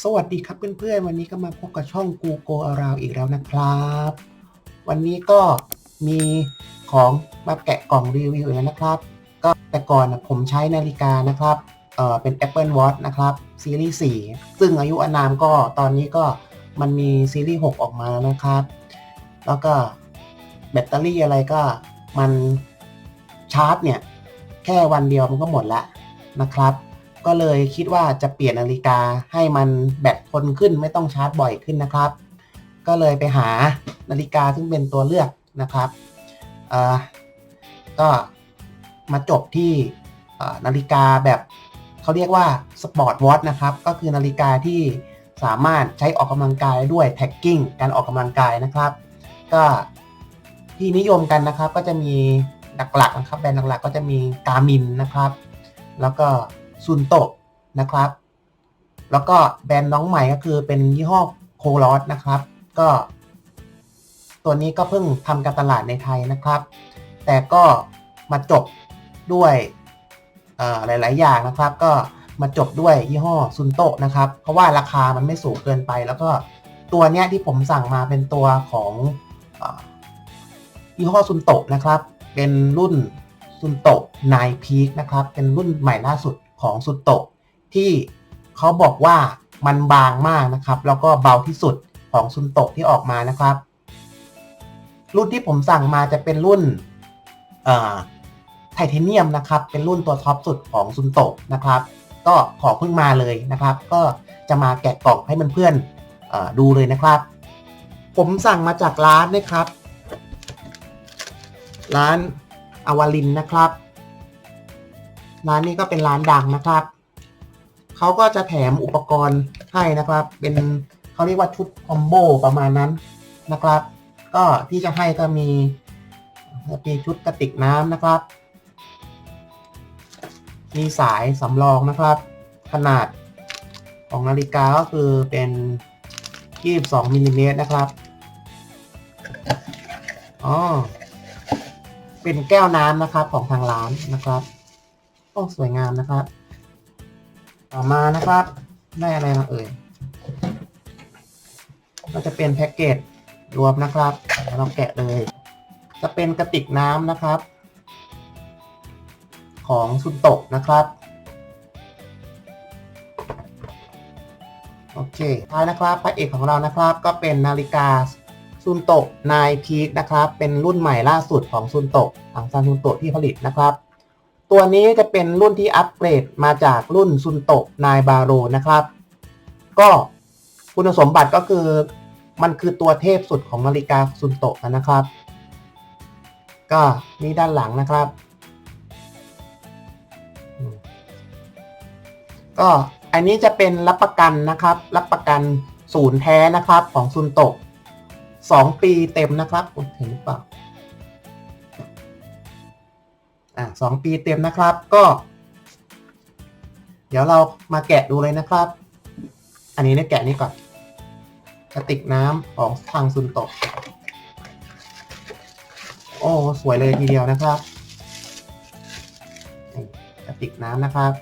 สวัสดีครับเพื่อนๆ วันนี้ก็มาพบกับช่อง Google Around อีกแล้วนะครับ วันนี้ก็มีของมาแกะกล่องรีวิวอีกแล้วนะครับ ก็แต่ก่อนนะผมใช้นาฬิกานะครับเอ่อเป็น Apple Watch นะครับซีรีส์ 4 ซึ่งอายุอานามก็ตอนนี้ก็มันมีซีรีส์ 6 ออกมาแล้วนะครับ แล้วก็แบตเตอรี่อะไรก็มันชาร์จเนี่ย แค่วันเดียวมันก็หมดแล้วนะครับ ก็เลยคิดว่าจะเปลี่ยนนาฬิกาให้มันแบตทนขึ้นไม่ต้องชาร์จบ่อยขึ้นนะครับ ก็เลยไปหานาฬิกาซึ่งเป็นตัวเลือกนะครับเอ่อก็มาจบที่นาฬิกาแบบเขาเรียกว่าสปอร์ตวอทนะครับ ก็คือนาฬิกาที่สามารถใช้ออกกำลังกายด้วยแท็กกิ้งการออกกำลังกายนะครับ ก็ที่นิยมกันนะครับก็จะมีหลักๆนะครับแบรนด์หลักๆก็จะมีกามินนะครับ แล้วก็ ซุนโตะนะครับ แล้วก็แบรนด์น้องใหม่ก็คือเป็นยี่ห้อโคลอสนะครับ ก็ตัวนี้ก็เพิ่งทำการตลาดในไทยนะครับ แต่ก็มาจบด้วยหลาย ๆ อย่างนะครับ ก็มาจบด้วยยี่ห้อซุนโตะนะครับ เพราะว่าราคามันไม่สูงเกินไป แล้วก็ตัวเนี้ยที่ผมสั่งมาเป็นตัวของอยี่ห้อซุนโตะนะครับ เป็นรุ่นซุนโตะไนพีคนะครับ เป็นรุ่นใหม่ล่าสุด ของซุนโตะที่เขาบอกว่ามันบางมากนะครับ แล้วก็เบาที่สุดของซุนโตะที่ออกมานะครับ รุ่นที่ผมสั่งมาจะเป็นรุ่นไทเทเนียมนะครับ เป็นรุ่นตัวท็อปสุดของซุนโตะนะครับ ก็ขอเพิ่งมาเลยนะครับ ก็จะมาแกะกล่องให้เพื่อนๆเอ่อดูเลยนะครับ ผมสั่งมาจากร้านนะครับ ร้านอวารินนะครับ ร้านนี้ก็เป็นร้านดังนะครับเขาก็จะแถมอุปกรณ์ให้นะครับ เป็นเขาเรียกว่าชุดคอมโบประมาณนั้นนะครับ ก็ที่จะให้ก็มีมีชุดกระติกน้ำนะครับ มีสายสำรองนะครับ ขนาดของนาฬิกาก็คือเป็น 22มิลลิเมตรนะครับอ๋อเป็นแก้วน้ำนะครับของทางร้านนะครับ โอ้สวยงามนะครับ ต่อมานะครับ ได้อะไรมาเอ่ย ก็จะเป็นแพ็กเกจรวมนะครับเดี๋ยวเราแกะเลย จะเป็นกระติกน้ำนะครับ ของซุนโตะนะครับโอเคท้ายนะครับ พระเอกของเรานะครับ ก็เป็นนาฬิกาซุนโตะนายพีคนะครับ เป็นรุ่นใหม่ล่าสุดของซุนโตะทางซานซุนโตะที่ผลิตนะครับ ตัวนี้จะเป็นรุ่นที่อัปเกรดมาจากรุ่นซุนโตะนายบาโรนะครับ ก็คุณสมบัติก็คือ มันคือตัวเทพสุดของนาฬิกาซุนโตะนะครับ ก็นี่ด้านหลังนะครับ ก็อันนี้จะเป็นรับประกันนะครับ รับประกันศูนย์แท้นะครับของซุนโตะสองปีเต็มนะครับคุณเห็นหรือเปล่า อ่าสองปีเต็มนะครับก็ เดี๋ยวเรามาแกะดูเลยนะครับ อันนี้เนี่ยแกะนี่ก่อนกระติกน้ำของทางซุนโตะโอ้สวยเลยทีเดียวนะครับกระติกน้ำนะครับ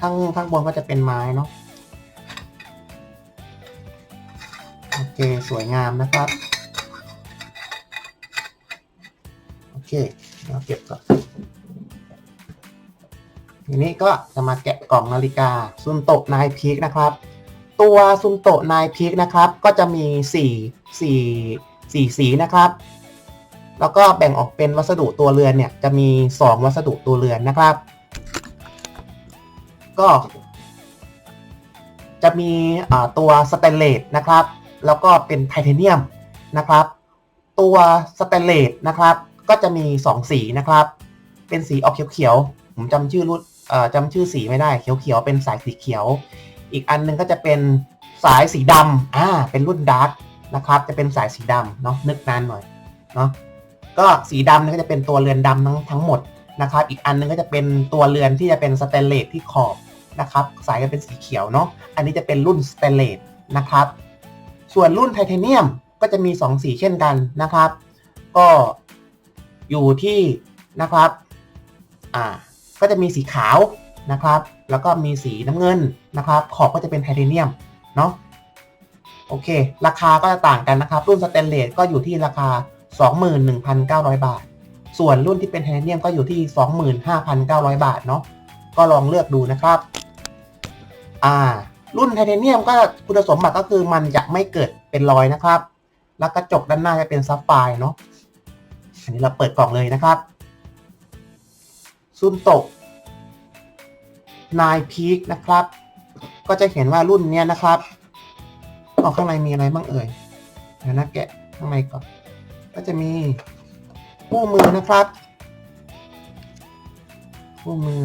ข้างข้างบนก็จะเป็นไม้เนาะโอเคสวยงามนะครับ เคเราเก็บก่อนทีนี้ก็จะมาแกะกล่องนาฬิกาซุนโตะนายพีคนะครับ ตัวซุนโตะนายพีคนะครับ ก็จะมี4 4 4สีนะครับ แล้วก็แบ่งออกเป็นวัสดุตัวเรือนเนี่ยจะมี 2 วัสดุตัวเรือนนะครับ ก็ จะมีตัวสเตนเลสนะครับ แล้วก็เป็นไทเทเนียมนะครับ ตัวสเตนเลสนะครับ ก็จะมี 2 สีนะครับ เป็นสีออกเขียวๆ ผมจำชื่อรุ่นจำชื่อสีไม่ได้ เขียวๆ เป็นสายสีเขียว อีกอันหนึงก็จะเป็นสายสีดำอ่า เป็นรุ่นดาร์กนะครับ จะเป็นสายสีดำเนาะ นึกนานหน่อยเนาะ ก็สีดำนี่ก็จะเป็นตัวเรือนดำทั้งทั้งหมดนะครับ อีกอันหนึงก็จะเป็นตัวเรือนที่จะเป็นสเตนเลสที่ขอบนะครับ สายก็เป็นสีเขียวเนาะ อันนี้จะเป็นรุ่นสเตนเลสนะครับ ส่วนรุ่นไทเทเนียมก็จะมี 2 สีเช่นกันนะครับ ก็ อยู่ที่นะครับอ่าก็จะมีสีขาวนะครับ แล้วก็มีสีน้ำเงินนะครับ ขอบก็จะเป็นไทเทเนียมเนาะโอเค ราคาก็จะต่างกันนะครับ รุ่นสเตนเลสก็อยู่ที่ราคา 21,900 บาท ส่วนรุ่นที่เป็นไทเทเนียมก็อยู่ที่ 25,900 บาทเนาะก็ลองเลือกดูนะครับอ่ารุ่นไทเทเนียมก็คุณสมบัติก็คือมันจะไม่เกิดเป็นรอยนะครับ แล้วกระจกด้านหน้าจะเป็นซับไฟเนาะ อันนี้เราเปิดกล่องเลยนะครับซุนโตะนายพีคนะครับ ก็จะเห็นว่ารุ่นเนี้ยนะครับออกข้างในมีอะไรบ้างเอ่ยเดี๋ยวนะแกะข้างในก่อนก็จะมีคู่มือนะครับคู่มือ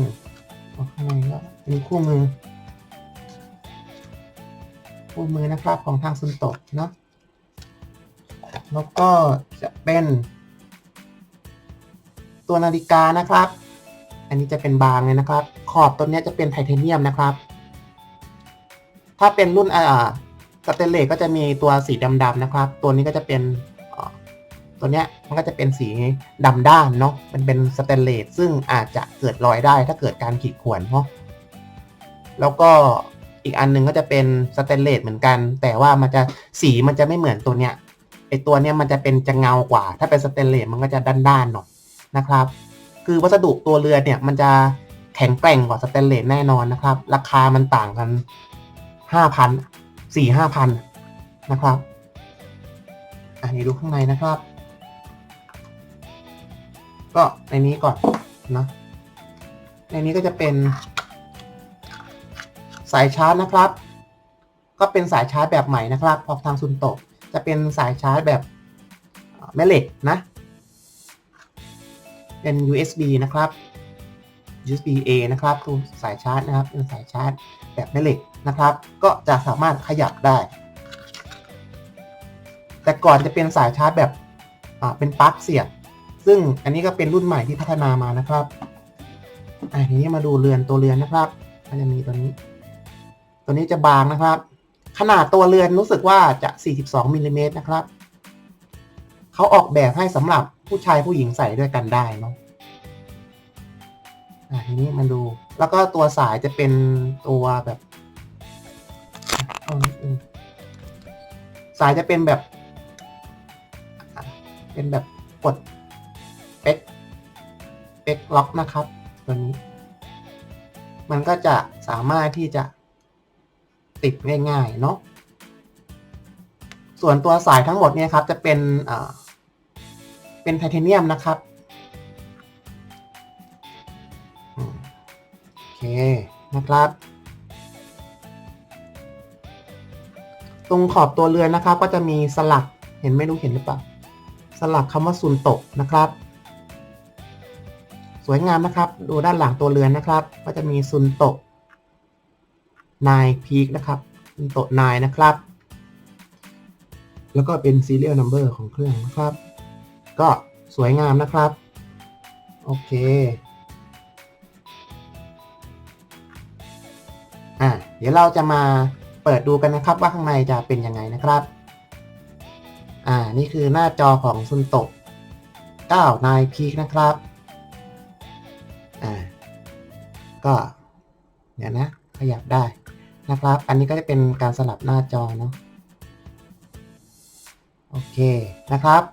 ออกข้างในก็จะมีคู่มือคู่มือนะครับของทางซุนโตะเนาะแล้วก็จะเป็น ตัวนาฬิกานะครับ อันนี้จะเป็นบางเลยนะครับ ขอบตัวนี้จะเป็นไทเทเนียมนะครับ ถ้าเป็นรุ่นอ่าสเตนเลสก็จะมีตัวสีดำๆนะครับ ตัวนี้ก็จะเป็นตัวเนี้ยมันก็จะเป็นสีดำด้านเนาะมันเป็นสเตนเลสซึ่งอาจจะเกิดรอยได้ถ้าเกิดการขีดข่วนเนาะแล้วก็อีกอันหนึงก็จะเป็นสเตนเลสเหมือนกัน แต่ว่ามันจะสีมันจะไม่เหมือนตัวเนี้ยไอตัวเนี้ยมันจะเป็นจะเงากว่า ถ้าเป็นสเตนเลสมันก็จะด้านๆหน่อย นะครับ คือวัสดุตัวเรือเนี่ยมันจะแข็งแกร่งกว่าสเตนเลสแน่นอนนะครับ ราคามันต่างกันห้าพันสี่ห้าพันนะครับอันนี้ดูข้างในนะครับ ก็ในนี้ก่อนนะในนี้ก็จะเป็น สายชาร์จนะครับ ก็เป็นสายชาร์จแบบใหม่นะครับออกทางซุนโตะจะเป็นสายชาร์จแบบแม่เหล็กนะ เป็น USB นะครับ USB A นะครับคือสายชาร์จนะครับเป็นสายชาร์จแบบแม่เหล็กนะครับ ก็จะสามารถขยับได้ แต่ก่อนจะเป็นสายชาร์จแบบเป็นปลั๊กเสียบซึ่งอันนี้ก็เป็นรุ่นใหม่ที่พัฒนามานะครับอะทีนี้มาดูเรือนตัวเรือนนะครับมันจะมีตัวนี้ ตัวนี้จะบางนะครับ ขนาดตัวเรือนรู้สึกว่าจะ 42มิลลิเมตรนะครับเขาออกแบบให้สำหรับ ผู้ชายผู้หญิงใส่ด้วยกันได้เนาะอะทีนี้มาดู แล้วก็ตัวสายจะเป็นตัวแบบสายจะเป็นแบบ เป็นแบบกดเป็กเป็กล็อกนะครับ ตัวนี้ มันก็จะสามารถที่จะติดง่ายๆเนาะส่วนตัวสายทั้งหมดเนี่ยครับ จะเป็นอ่า เป็นไทเทเนียมนะครับโอเคนะครับ ตรงขอบตัวเรือนนะครับ ก็จะมีสลักเห็นไม่รู้เห็นหรือเปล่าสลักคำว่าซุนโตะนะครับ สวยงามนะครับ ดูด้านหลังตัวเรือนนะครับ ก็จะมีซุนโตะนายพีคนะครับซุนโตะนายนะครับ แล้วก็เป็น serial number ของเครื่องนะครับ ก็สวยงามนะครับ โอเคอะเดี๋ยวเราจะมาเปิดดูกันนะครับว่าข้างในจะเป็นยังไงนะครับ อ่า นี่คือหน้าจอของซุนโตะ9นายพีคนะครับ อ่า ก็ เดี๋ยวนะ ขยับได้นะครับ อันนี้ก็จะเป็นการสลับหน้าจอเนาะ โอเคนะครับ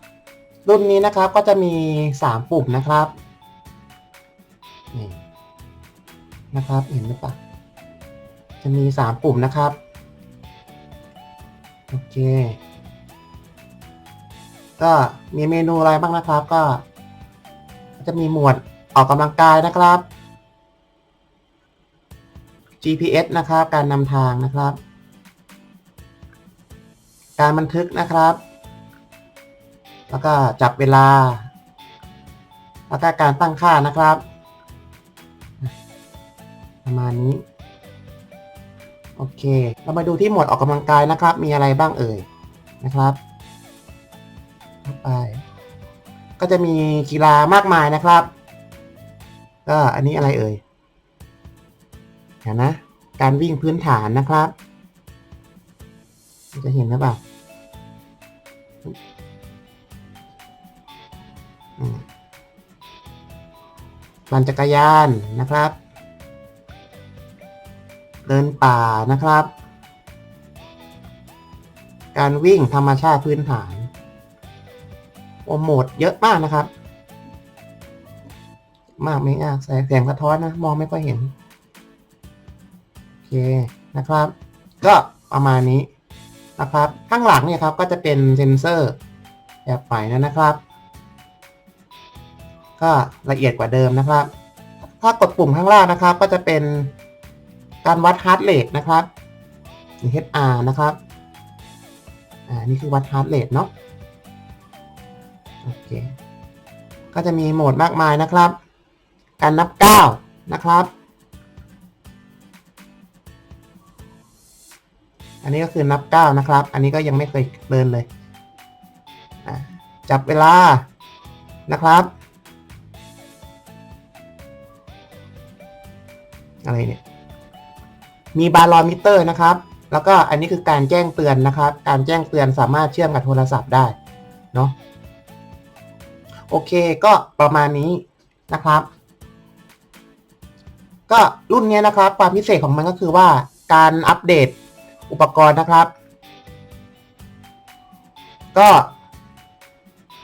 รุ่นนี้นะครับก็จะมี 3 ปุ่มนะครับนี่นะครับเห็นหรือเปล่าจะมี 3 ปุ่มนะครับ โอเค ก็มีเมนูอะไรบ้างนะครับ ก็ จะมีหมวดออกกำลังกายนะครับ GPS นะครับ การนำทางนะครับ การบันทึกนะครับ แล้วก็จับเวลา แล้วก็การตั้งค่านะครับ ประมาณนี้ โอเค เรามาดูที่หมวดออกกำลังกายนะครับ มีอะไรบ้างเอ่ยนะครับไปก็จะมีกีฬามากมายนะครับ ก็อันนี้อะไรเอ่ยเห็นนะ การวิ่งพื้นฐานนะครับ จะเห็นหรือเปล่า ปั่นจักรยานนะครับ เดินป่านะครับ การวิ่งธรรมชาติพื้นฐานโอโหมดเยอะมากนะครับ มากไม่ยากแสงสะท้อนนะ มองไม่ค่อยเห็น โอเคนะครับ ก็ประมาณนี้นะครับ ข้างหลังเนี่ยครับก็จะเป็นเซนเซอร์แบบใหม่นะครับ ก็ละเอียดกว่าเดิมนะครับ ถ้ากดปุ่มข้างล่างนะครับ ก็จะเป็นการวัดฮาร์ดเรทนะครับหรือ HR นะครับอ่านี่คือวัดฮาร์ดเรทเนาะโอเคก็จะมีโหมดมากมายนะครับ การนับก้าวนะครับ อันนี้ก็คือนับก้าวนะครับ อันนี้ก็ยังไม่เคยเดินเลยจับเวลานะครับ อะไรเนี่ย มีบาลอมิเตอร์นะครับ แล้วก็อันนี้คือการแจ้งเตือนนะครับ การแจ้งเตือนสามารถเชื่อมกับโทรศัพท์ได้เนาะโอเคก็ประมาณนี้นะครับ ก็รุ่นนี้นะครับ ความพิเศษของมันก็คือว่าการอัปเดตอุปกรณ์นะครับ ก็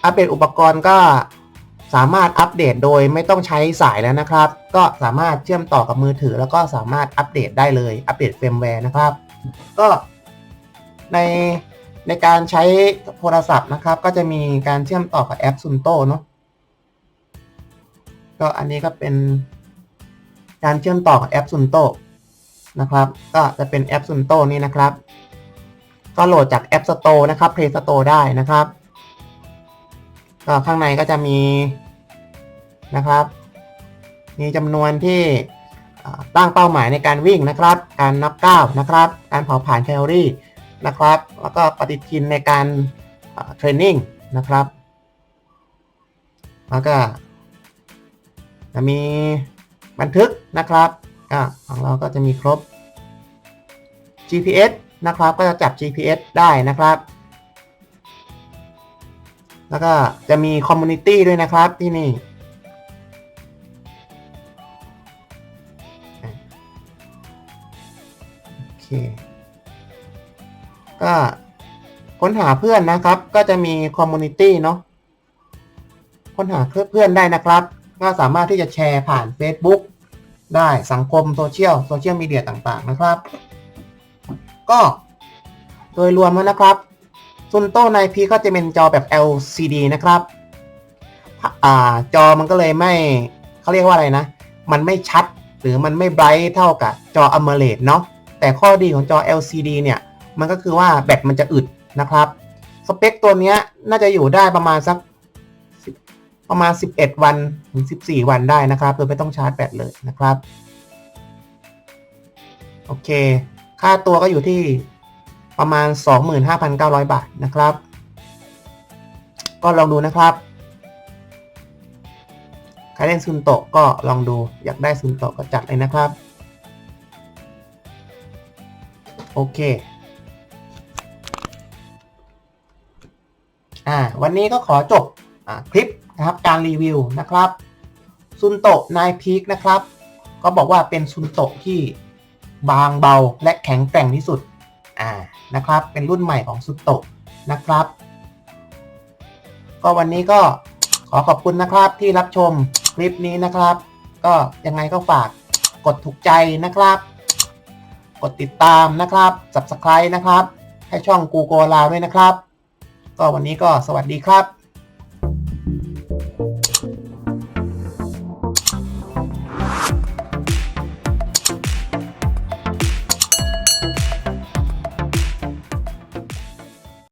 อัปเดตอุปกรณ์ก็ สามารถอัปเดตโดยไม่ต้องใช้สายแล้วนะครับ ก็สามารถเชื่อมต่อกับมือถือ แล้วก็สามารถอัปเดตได้เลยอัปเดตเฟรมแวร์นะครับ ก็ในในการใช้โทรศัพท์นะครับ ก็จะมีการเชื่อมต่อกับแอป Sunto เนาะก็อันนี้ก็เป็นการเชื่อมต่อกับแอป Sunto นะครับ ก็จะเป็นแอป Sunto นี่นะครับ ก็โหลดจาก App Store นะครับ Play Store ได้นะครับ ก็ข้างในก็จะมีนะครับ มีจำนวนที่ตั้งเป้าหมายในการวิ่งนะครับ การนับก้าวนะครับ การเผาผลาญแคลอรี่นะครับ แล้วก็ปฏิทินในการเทรนนิ่งนะครับ แล้วก็จะมีบันทึกนะครับก็ของเราก็จะมีครบ GPS นะครับ ก็จะจับ GPS ได้นะครับ แล้วก็จะมีคอมมูนิตี้ด้วยนะครับที่นี่ โอเค ก็ค้นหาเพื่อนนะครับ ก็จะมีคอมมูนิตี้เนาะ ค้นหาเพื่อนได้นะครับ ก็สามารถที่จะแชร์ผ่าน Facebook ได้สังคมโซเชียลโซเชียลมีเดียต่างๆนะครับ ก็โดยรวมแล้วนะครับ ซุนโต้ในพีก็จะเป็นจอแบบ LCD นะครับอ่าจอมันก็เลยไม่เขาเรียกว่าอะไรนะ มันไม่ชัดหรือมันไม่ไบรท์เท่ากับจอ AMOLED เนาะแต่ข้อดีของจอ LCD เนี่ย มันก็คือว่าแบตมันจะอึดนะครับ สเปคตัวนี้น่าจะอยู่ได้ประมาณสักประมาณ 11 วันถึง 14 วันได้นะครับโดยไม่ต้องชาร์จแบตเลยนะครับ โอเค ค่าตัวก็อยู่ที่ ประมาณ 25,900 บาทนะครับ ก็ลองดูนะครับใครเล่นซุนโตะก็ลองดูอยากได้ซุนโตะก็จัดเลยนะครับ โอเคอ่าวันนี้ก็ขอจบอคลิปนะครับการรีวิวนะครับซุนโตะนายพีคนะครับ ก็บอกว่าเป็นซุนโตะที่บางเบาและแข็งแกร่งที่สุด อ่า นะครับ เป็นรุ่นใหม่ของซุนโตะนะครับ ก็วันนี้ก็ขอขอบคุณนะครับที่รับชมคลิปนี้นะครับ ก็ยังไงก็ฝากกดถูกใจนะครับ กดติดตามนะครับ subscribe นะครับ ให้ช่องกูโกลาด้วยนะครับ ก็วันนี้ก็สวัสดีครับ